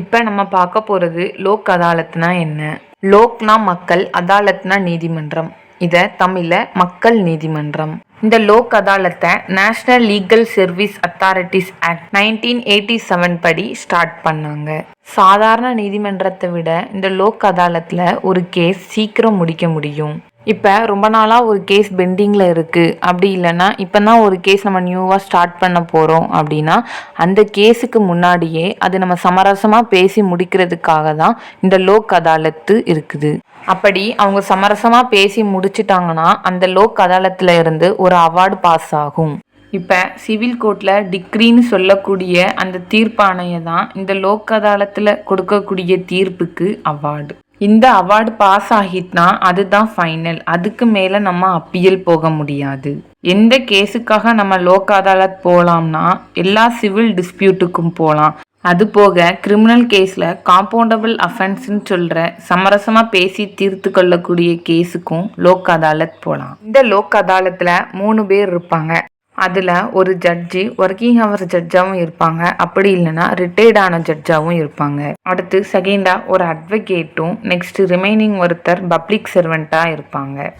இப்போ நம்ம பார்க்க போகிறது லோக் அதாலத்னா என்ன? லோக்னா மக்கள் அதாலத்னா நீதிமன்றம். இதை தமிழில் மக்கள் நீதிமன்றம். இந்த Lok அதாலத்தை national legal service authorities act nineteen eighty seven படி ஸ்டார்ட் பண்ணாங்க. சாதாரண நீதிமன்றத்தை விட இந்த லோக் அதாலத்தில் ஒரு கேஸ் சீக்கிரம் முடிக்க முடியும். இப்போ ரொம்ப நாளாக ஒரு கேஸ் பெண்டிங்கில் இருக்குது அப்படி இல்லைன்னா இப்போ தான் ஒரு கேஸ் நம்ம நியூவாக ஸ்டார்ட் பண்ண போகிறோம் அப்படின்னா அந்த கேஸுக்கு முன்னாடியே அது நம்ம சமரசமாக பேசி முடிக்கிறதுக்காக தான் இந்த லோக் அதாலத்து இருக்குது. அப்படி அவங்க சமரசமாக பேசி முடிச்சிட்டாங்கன்னா அந்த லோக் அதாலத்தில் இருந்து ஒரு அவார்டு பாஸ் ஆகும். இப்போ சிவில் கோர்ட்டில் டிக்ரின்னு சொல்லக்கூடிய அந்த தீர்ப்பாணையை தான் இந்த லோக் அதாலத்தில் கொடுக்கக்கூடிய தீர்ப்புக்கு அவார்டு இந்த அவார்டு பாஸ் ஆகிட்டுனா அதுதான் ஃபைனல் அதுக்கு மேலே நம்ம அப்பீல் போக முடியாது. எந்த கேஸுக்காக நம்ம லோக் அதாலத் போகலாம்னா எல்லா சிவில் டிஸ்பியூட்டுக்கும் போகலாம் அது போக கிரிமினல் கேஸில் காம்பவுண்டபிள் அஃபென்ஸ்னு சொல்கிற சமரசமாக பேசி தீர்த்து கொள்ளக்கூடிய கேஸுக்கும் லோக் அதாலத் போகலாம் இந்த லோக் அதாலத்தில் மூணு பேர் இருப்பாங்க. அதில் ஒரு ஜட்ஜி ஒர்க்கிங் ஹவர் ஜட்ஜாகவும் இருப்பாங்க. அப்படி இல்லைன்னா ரிட்டையர்டான ஜட்ஜாகவும் இருப்பாங்க. அடுத்து செகண்டாக ஒரு அட்வொகேட்டும் நெக்ஸ்ட் ரிமைனிங் ஒருத்தர் பப்ளிக் சர்வெண்ட்டாக இருப்பாங்க.